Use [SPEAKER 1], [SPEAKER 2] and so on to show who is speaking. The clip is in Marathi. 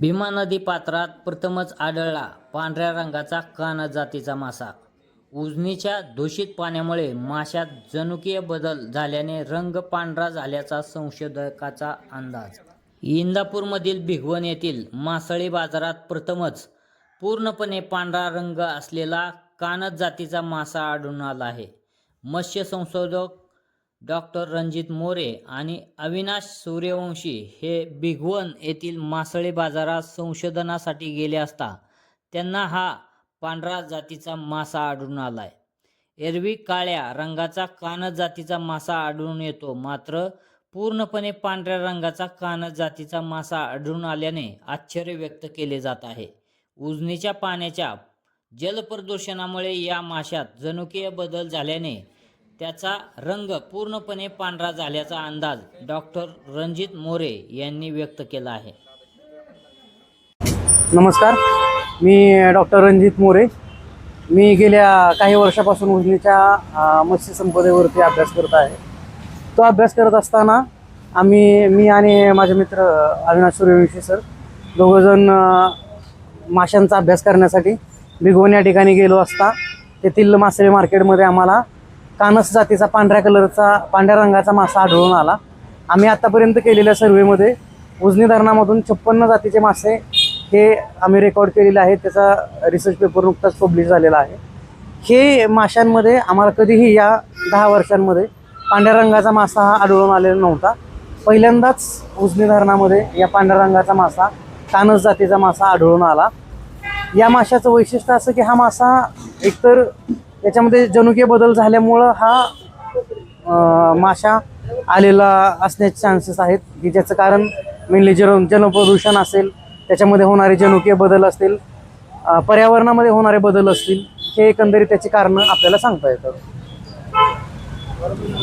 [SPEAKER 1] भीमा नदी पात्रात प्रथमच आढळला पांढऱ्या रंगाचा काना जातीचा मासा. उजनीच्या दूषित पाण्यामुळे माशात जनुकीय बदल झाल्याने रंग पांढरा झाल्याचा संशोधकाचा अंदाज. इंदापूरमधील भिगवण येथील मासळी बाजारात प्रथमच पूर्णपणे पांढरा रंग असलेला कानद जातीचा मासा आढळून आला आहे. मत्स्य संशोधक डॉक्टर रणजित मोरे आणि अविनाश सूर्यवंशी हे बिगवन येथील मासळी बाजारात संशोधनासाठी गेले असता त्यांना हा पांढरा जातीचा मासा आढळून आलाय. एरवी काळ्या रंगाचा कानद जातीचा मासा आढळून येतो मात्र पूर्णपणे पांढऱ्या रंगाचा कानद जातीचा मासा आढळून आल्याने आश्चर्य व्यक्त केले जात आहे. उजनीच्या पाण्याच्या जलप्रदूषणामुळे या माशात जनुकीय बदल झाल्याने त्याचा रंग पूर्णपणे पांढरा झाल्याचा अंदाज डॉक्टर रणजित मोरे यांनी व्यक्त केला आहे.
[SPEAKER 2] नमस्कार. मी डॉक्टर रणजित मोरे. मी गेल्या काही वर्षापासून उजनीच्या मत्स्य संपदेवरती अभ्यास करत आहे. तो अभ्यास करत असताना आम्ही मी आणि माझे मित्र अविनाश सूर्यवंशी सर दोघंजण माशांचा अभ्यास करण्यासाठी भिगवण या ठिकाणी गेलो असता. तेथील मासळी मार्केटमध्ये आम्हाला कानस जातीचा पांढऱ्या कलरचा पांढऱ्या रंगाचा मासा आढळून आला. आम्ही आत्तापर्यंत केलेल्या सर्वेमध्ये उजनी धरणामधून छप्पन्न जातीचे मासे हे आम्ही रेकॉर्ड केलेले आहेत. त्याचा रिसर्च पेपर नुकताच पब्लिश झालेला आहे. हे माशांमध्ये आम्हाला कधीही या दहा वर्षांमध्ये पांढऱ्या रंगाचा मासा हा आढळून आलेला नव्हता. पहिल्यांदाच उजनी धरणामध्ये या पांढऱ्या रंगाचा मासा कानस जातीचा मासा आढळून आला. या माशाचं वैशिष्ट्य असं की हा मासा एकतर याच्यामध्ये जनुकीय बदल झाल्यामुळं हा माशा आलेला असण्याचे चान्सेस आहेत. की ज्याचं कारण मेनली जल जलप्रदूषण असेल त्याच्यामध्ये होणारे जनुकीय बदल असतील पर्यावरणामध्ये होणारे बदल असतील हे एकंदरीत त्याची कारणं आपल्याला सांगता येतात.